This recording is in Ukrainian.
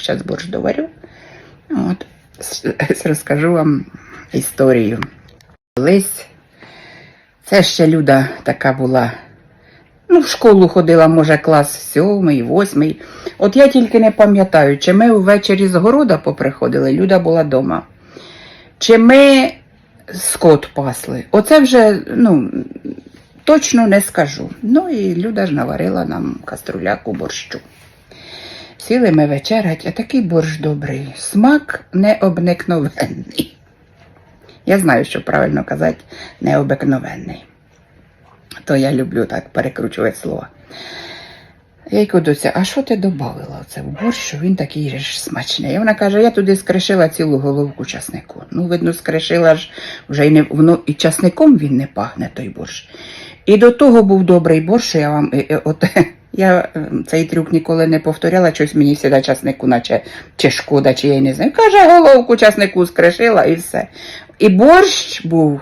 Зараз борщ доварю. От, розкажу вам історію. Колись це ще люда така була. Ну, в школу ходила, може, клас сьомий, восьмий. От я тільки не пам'ятаю, чи ми ввечері з города поприходили, люда була вдома. Чи ми скот пасли. Оце вже, ну, точно не скажу. Ну і Люда ж наварила нам каструляку борщу. Сіли ми вечерять, а такий борщ добрий. Смак необникновенний. Я знаю, що правильно казати необикновенний. То я люблю так перекручувати слова. Я й кудуся, а що ти додавала це в борщ, що він такий ж смачний? І вона каже, я туди скришила цілу головку часнику. Ну, видно, скришила ж вже й не воно і часником він не пахне, той борщ. І до того був добрий борщ, що я вам е, е, от я е, цей трюк ніколи не повторяла, щось мені всіда часнику, наче чи шкода, чи я не знаю. Каже, головку часнику скришила і все. І борщ був